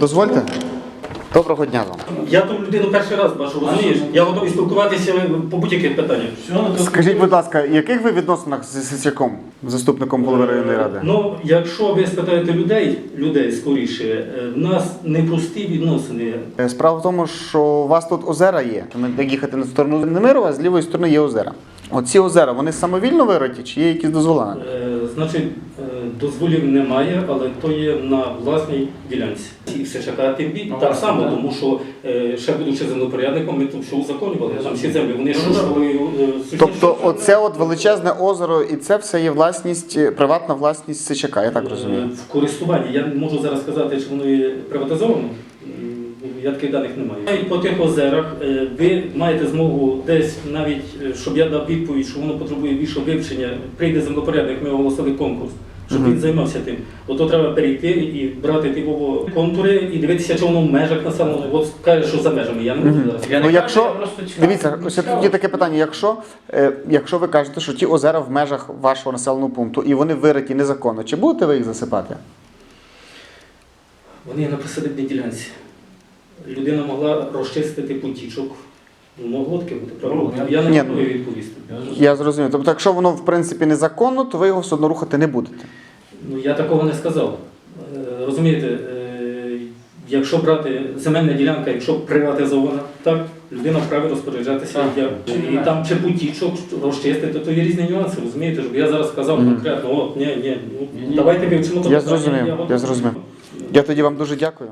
Дозвольте. Доброго дня вам. Я ту людину перший раз бачу, розумієш? Я готовий спілкуватися по будь-яких питаннях. Скажіть, будь ласка, яких ви відносинах з Сисяком, заступником голови районної ради? Ну, якщо ви спитаєте людей, людей скоріше, е, в нас непрості відносини. Е, Справа в тому, що у вас тут озера є. Як їхати на сторону Немирова, з лівої сторони є озера. Оці озера, вони самовільно вироті чи є якісь дозвола? Е, Значить, е, дозволів немає, але то є на власній ділянці. І все чекати бій. Так само, тому що е, ще будучи землепорядником, ми тут все узаконювали, там всі землі, вони шушували. е, сусідні Тобто, шушували. оце от величезне озеро, і це все є власність, е, приватна власність Сичака, я так Е, розумію. В користуванні. Я не можу зараз сказати, чи воно є приватизовано. Я таких даних не маю. І по тих озерах е, ви маєте змогу десь навіть, е, щоб я дав відповідь, що воно потребує більшого вивчення, прийде землепорядник, ми оголосили конкурс. Щоб він займався тим, Ото треба перейти і брати типово контури і дивитися, чи воно в межах населеного. От каже, що за межами. Я не можу зараз. Я Ну, не якщо- кажу, я. Дивіться, ось тут є таке питання. Якщо, е, якщо ви кажете, що ті озера в межах вашого населеного пункту і вони вириті незаконно, чи будете ви їх засипати? Вони на присадибній ділянці. Людина могла розчистити потічок. Ну, Могло таке бути правильно. Ну, Я не ну, готовий відповісти. Я зрозумів. Тобто, якщо воно в принципі незаконно, то ви його все одно рухати не будете. Ну, я такого не сказав. Е, Розумієте, е, якщо брати земельна ділянка, якщо приватизована, так, людина вправі розпоряджатися. Як- І там чи потічок розчистити, то є різні нюанси, розумієте, щоб я зараз сказав конкретно, от, ні, ні, ну, Ні, ні. давайте вивчимо Я зрозумів, я зрозумів. Я тоді вам дуже дякую.